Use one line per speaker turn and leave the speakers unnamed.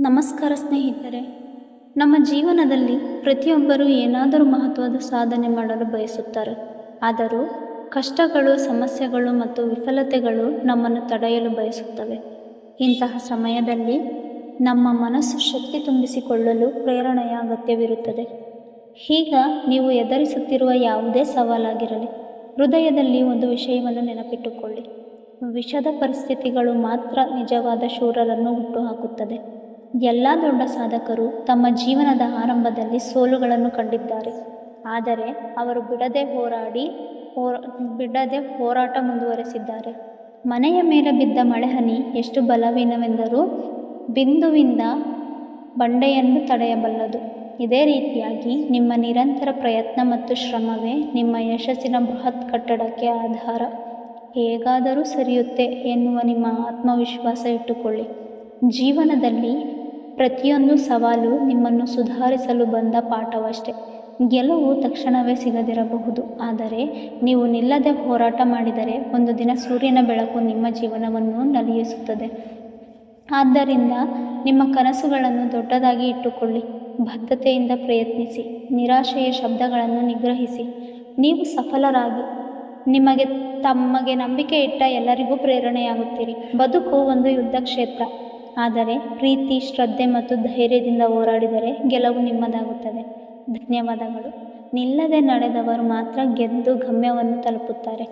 ನಮಸ್ಕಾರ ಸ್ನೇಹಿತರೆ, ನಮ್ಮ ಜೀವನದಲ್ಲಿ ಪ್ರತಿಯೊಬ್ಬರೂ ಏನಾದರೂ ಮಹತ್ವದ ಸಾಧನೆ ಮಾಡಲು ಬಯಸುತ್ತಾರೆ. ಆದರೂ ಕಷ್ಟಗಳು, ಸಮಸ್ಯೆಗಳು ಮತ್ತು ವಿಫಲತೆಗಳು ನಮ್ಮನ್ನು ತಡೆಯಲು ಬಯಸುತ್ತವೆ. ಇಂತಹ ಸಮಯದಲ್ಲಿ ನಮ್ಮ ಮನಸ್ಸು ಶಕ್ತಿ ತುಂಬಿಸಿಕೊಳ್ಳಲು ಪ್ರೇರಣೆಯ ಅಗತ್ಯವಿರುತ್ತದೆ. ಈಗ ನೀವು ಎದುರಿಸುತ್ತಿರುವ ಯಾವುದೇ ಸವಾಲಾಗಿರಲಿ, ಹೃದಯದಲ್ಲಿ ಒಂದು ವಿಷಯವನ್ನು ನೆನಪಿಟ್ಟುಕೊಳ್ಳಿ. ವಿಷದ ಪರಿಸ್ಥಿತಿಗಳು ಮಾತ್ರ ನಿಜವಾದ ಶೂರರನ್ನು ಹುಟ್ಟುಹಾಕುತ್ತದೆ. ಎಲ್ಲ ದೊಡ್ಡ ಸಾಧಕರು ತಮ್ಮ ಜೀವನದ ಆರಂಭದಲ್ಲಿ ಸೋಲುಗಳನ್ನು ಕಂಡಿದ್ದಾರೆ. ಆದರೆ ಅವರು ಬಿಡದೆ ಹೋರಾಡಿ ಹೋರ, ಬಿಡದೆ ಹೋರಾಟ ಮುಂದುವರೆಸಿದ್ದಾರೆ. ಮನೆಯ ಮೇಲೆ ಬಿದ್ದ ಮಳೆಹನಿ ಎಷ್ಟು ಬಲವೀನವೆಂದರೂ ಬಿಂದುವಿಂದ ಬಂಡೆಯನ್ನು ತಡೆಯಬಲ್ಲದು. ಇದೇ ರೀತಿಯಾಗಿ ನಿಮ್ಮ ನಿರಂತರ ಪ್ರಯತ್ನ ಮತ್ತು ಶ್ರಮವೇ ನಿಮ್ಮ ಯಶಸ್ಸಿನ ಬೃಹತ್ ಕಟ್ಟಡಕ್ಕೆ ಆಧಾರ. ಹೇಗಾದರೂ ಸರಿಯುತ್ತೆ ಎನ್ನುವ ನಿಮ್ಮ ಆತ್ಮವಿಶ್ವಾಸ ಇಟ್ಟುಕೊಳ್ಳಿ. ಜೀವನದಲ್ಲಿ ಪ್ರತಿಯೊಂದು ಸವಾಲು ನಿಮ್ಮನ್ನು ಸುಧಾರಿಸಲು ಬಂದ ಪಾಠವಷ್ಟೇ. ಗೆಲುವು ತಕ್ಷಣವೇ ಸಿಗದಿರಬಹುದು. ಆದರೆ ನೀವು ನಿಲ್ಲದೆ ಹೋರಾಟ ಮಾಡಿದರೆ ಒಂದು ದಿನ ಸೂರ್ಯನ ಬೆಳಕು ನಿಮ್ಮ ಜೀವನವನ್ನು ನಲಿಯಿಸುತ್ತದೆ ಆದ್ದರಿಂದ ನಿಮ್ಮ ಕನಸುಗಳನ್ನು ದೊಡ್ಡದಾಗಿ ಇಟ್ಟುಕೊಳ್ಳಿ. ಬದ್ಧತೆಯಿಂದ ಪ್ರಯತ್ನಿಸಿ. ನಿರಾಶೆಯ ಶಬ್ದಗಳನ್ನು ನಿಗ್ರಹಿಸಿ. ನೀವು ಸಫಲರಾಗಿ. ನಿಮಗೆ ತಮಗೆ ನಂಬಿಕೆ ಇಟ್ಟ ಎಲ್ಲರಿಗೂ ಪ್ರೇರಣೆಯಾಗುತ್ತೀರಿ. ಬದುಕು ಒಂದು ಯುದ್ಧ ಕ್ಷೇತ್ರ ಆದರೆ ಪ್ರೀತಿ, ಶ್ರದ್ಧೆ ಮತ್ತು ಧೈರ್ಯದಿಂದ ಹೋರಾಡಿದರೆ ಗೆಲುವು ನಿಮ್ಮದಾಗುತ್ತದೆ. ಧನ್ಯವಾದಗಳು. ನಿಲ್ಲದೆ ನಡೆದವರು ಮಾತ್ರ ಗೆದ್ದು ಗಮ್ಯವನ್ನು ತಲುಪುತ್ತಾರೆ.